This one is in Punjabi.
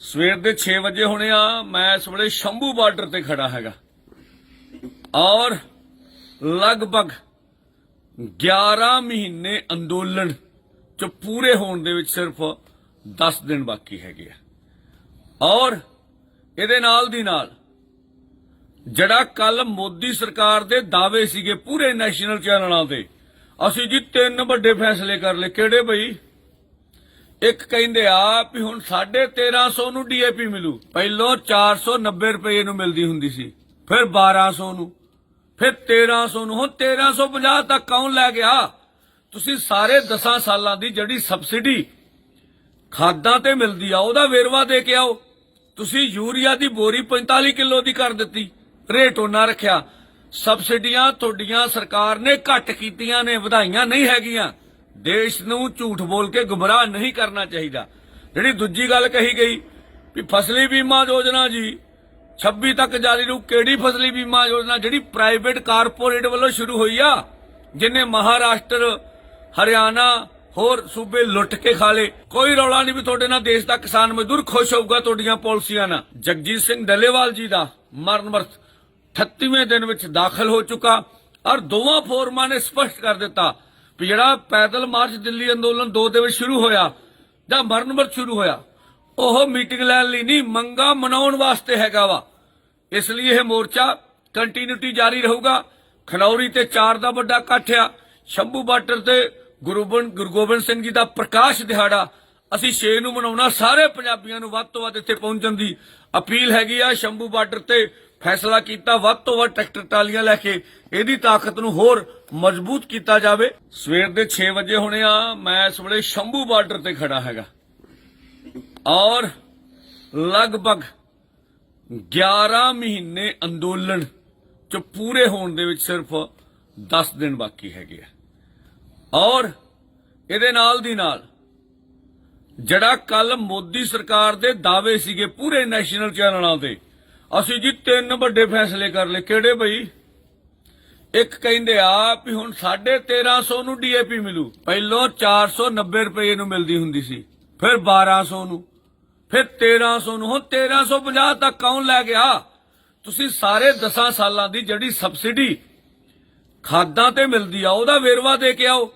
ਸਵੇਰ ਦੇ 6 ਵਜੇ ਹੋਣੇ ਆ, ਮੈਂ ਇਸ ਵੇਲੇ ਸ਼ੰਭੂ ਬਾਰਡਰ ਤੇ ਖੜਾ ਹੈਗਾ। ਔਰ ਲਗਭਗ 11 ਮਹੀਨੇ ਅੰਦੋਲਨ ਚ ਪੂਰੇ ਹੋਣ ਦੇ ਵਿੱਚ ਸਿਰਫ 10 ਦਿਨ ਬਾਕੀ ਹੈਗੇ ਆ। ਔਰ ਇਹਦੇ ਨਾਲ ਦੀ ਨਾਲ ਜਿਹੜਾ ਕੱਲ ਮੋਦੀ ਸਰਕਾਰ ਦੇ ਦਾਅਵੇ ਸੀਗੇ ਪੂਰੇ ਨੈਸ਼ਨਲ ਚੈਨਲਾਂ ਤੇ, ਅਸੀਂ ਜੀ ਤਿੰਨ ਵੱਡੇ ਫੈਸਲੇ ਕਰ ਲਏ। ਕਿਹੜੇ ਬਈ? ਇੱਕ ਕਹਿੰਦੇ ਆ ਵੀ ਹੁਣ 1350 ਨੂੰ ਡੀਏਪੀ ਮਿਲੂ। ਪਹਿਲਾਂ 490 ਰੁਪਏ ਨੂੰ ਮਿਲਦੀ ਹੁੰਦੀ ਸੀ, ਫਿਰ 1200 ਨੂੰ, ਫਿਰ 1300 ਨੂੰ, ਹੁਣ 1350 ਤੱਕ ਕੌਣ ਲੈ ਗਿਆ? ਤੁਸੀਂ ਸਾਰੇ 10 ਸਾਲਾਂ ਦੀ ਜਿਹੜੀ ਸਬਸਿਡੀ ਖਾਦਾਂ ਤੇ ਮਿਲਦੀ ਆ, ਉਹਦਾ ਵੇਰਵਾ ਦੇ ਕੇ ਆਓ। ਤੁਸੀਂ ਯੂਰੀਆ ਦੀ ਬੋਰੀ 45 ਕਿਲੋ ਦੀ ਕਰ ਦਿੱਤੀ, ਰੇਟ ਉਹਨਾਂ ਰੱਖਿਆ। ਸਬਸਿਡੀਆਂ ਤੁਹਾਡੀਆਂ ਸਰਕਾਰ ਨੇ ਘੱਟ ਕੀਤੀਆਂ ਨੇ, ਵਧਾਈਆਂ ਨਹੀਂ ਹੈਗੀਆਂ। ਦੇਸ਼ ਨੂੰ ਝੂਠ ਬੋਲ ਕੇ ਗੁੰਮਰਾਹ ਨਹੀਂ ਕਰਨਾ ਚਾਹੀਦਾ। ਜਿਹੜੀ ਦੂਜੀ ਗੱਲ ਕਹੀ ਗਈ ਵੀ ਫਸਲੀ ਬੀਮਾ ਯੋਜਨਾ ਜੀ 26 ਤੱਕ ਜਾਰੀ ਰਹੂ ਕਿਹੜੀ ਫਸਲੀ ਬੀਮਾ ਯੋਜਨਾ? ਜਿਹੜੀ ਪ੍ਰਾਈਵੇਟ ਕਾਰਪੋਰੇਟ ਵੱਲੋਂ ਸ਼ੁਰੂ ਹੋਈ ਆ, ਜਿਨੇ ਮਹਾਰਾਸ਼ਟਰ, ਹਰਿਆਣਾ, ਹੋਰ ਸੂਬੇ ਲੁੱਟ ਕੇ ਖਾ ਲਏ। ਕੋਈ ਰੌਲਾ ਨਹੀਂ ਵੀ ਤੁਹਾਡੇ ਨਾਲ ਦੇਸ਼ ਦਾ ਕਿਸਾਨ ਮਜ਼ਦੂਰ ਖੁਸ਼ ਹੋਊਗਾ ਤੁਹਾਡੀਆਂ ਪਾਲਿਸੀਆਂ ਨਾਲ। ਜਗਜੀਤ ਸਿੰਘ ਡੱਲੇਵਾਲ ਜੀ ਦਾ ਮਰਨ ਵਰਤ 38ਵੇਂ ਦਿਨ ਵਿੱਚ ਦਾਖਲ ਹੋ ਚੁੱਕਾ ਔਰ ਦੋਵਾਂ ਫੋਰਮਾਂ ਨੇ ਸਪਸ਼ਟ ਕਰ ਦਿੱਤਾ ਵੀ ਜਿਹੜਾ ਪੈਦਲ ਮਾਰਚ ਦਿੱਲੀ ਅੰਦੋਲਨ 2 ਦੇ ਵਿੱਚ ਸ਼ੁਰੂ ਹੋਇਆ ਜਾਂ ਮਰਨ ਵਰਤ ਸ਼ੁਰੂ ਹੋਇਆ, ਉਹ ਮੀਟਿੰਗ ਲੈਣ ਲਈ ਨਹੀਂ, ਮੰਗਾ ਮਨਾਉਣ ਵਾਸਤੇ ਹੈਗਾ ਵਾ। ਇਸ ਲਈ ਇਹ ਮੋਰਚਾ ਕੰਟੀਨਿਊਟੀ ਜਾਰੀ ਰਹੂਗਾ। ਖਨੌਰੀ ਤੇ ਚਾਰ ਦਾ ਵੱਡਾ ਇਕੱਠ ਆ। ਸ਼ੰਭੂ ਬਾਰਡਰ ਤੇ ਗੁਰੂਬਨ ਗੁਰੂ ਗੋਬਿੰਦ ਸਿੰਘ ਜੀ ਦਾ ਪ੍ਰਕਾਸ਼ ਦਿਹਾੜਾ ਅਸੀਂ 6 ਨੂੰ ਮਨਾਉਣਾ, ਸਾਰੇ ਪੰਜਾਬੀਆਂ ਨੂੰ ਵੱਧ ਤੋਂ ਵੱਧ ਇੱਥੇ ਪਹੁੰਚਣ ਦੀ ਅਪੀਲ ਹੈਗੀ ਆ। ਸ਼ੰਭੂ ਬਾਰਡਰ ਤੇ ਫੈਸਲਾ ਕੀਤਾ, ਵੱਧ ਤੋਂ ਵੱਧ ਟਰੈਕਟਰ ਟਾਲੀਆਂ ਲੈ ਕੇ ਇਹਦੀ ਤਾਕਤ ਨੂੰ ਹੋਰ ਮਜ਼ਬੂਤ ਕੀਤਾ ਜਾਵੇ। ਸਵੇਰ ਦੇ 6 ਵਜੇ ਹੋਣੇ ਆ, ਮੈਂ ਇਸ ਵੇਲੇ ਸ਼ੰਭੂ ਬਾਰਡਰ ਤੇ ਖੜਾ ਹੈਗਾ। ਔਰ ਲਗਭਗ 11 ਮਹੀਨੇ ਅੰਦੋਲਨ ਚ ਪੂਰੇ ਹੋਣ ਦੇ ਵਿੱਚ ਸਿਰਫ 10 ਦਿਨ ਬਾਕੀ ਹੈਗੇ ਆ। ਔਰ ਇਹਦੇ ਨਾਲ ਦੀ ਨਾਲ ਜਿਹੜਾ ਕੱਲ ਮੋਦੀ ਸਰਕਾਰ ਦੇ ਦਾਅਵੇ ਸੀਗੇ ਪੂਰੇ ਨੈਸ਼ਨਲ ਚੈਨਲਾਂ ਤੇ ਅਸੀਂ ਜੀ ਤਿੰਨ ਵੱਡੇ ਫੈਸਲੇ ਕਰ ਲਏ। ਕਿਹੜੇ ਬਈ? ਇੱਕ ਕਹਿੰਦੇ ਆ ਵੀ ਹੁਣ 1350 ਨੂੰ ਡੀਏਪੀ ਮਿਲੂ। ਪਹਿਲਾਂ 490 ਰੁਪਏ ਨੂੰ ਮਿਲਦੀ ਹੁੰਦੀ ਸੀ, ਫਿਰ 1200 ਨੂੰ, ਫਿਰ 1300 ਨੂੰ, ਹੁਣ 1350 ਤੱਕ ਕੌਣ ਲੈ ਗਿਆ? ਤੁਸੀਂ ਸਾਰੇ 10 ਸਾਲਾਂ ਦੀ ਜਿਹੜੀ ਸਬਸਿਡੀ ਖਾਦਾਂ ਤੇ ਮਿਲਦੀ ਆ, ਉਹਦਾ ਵੇਰਵਾ ਦੇ ਕੇ ਆਓ।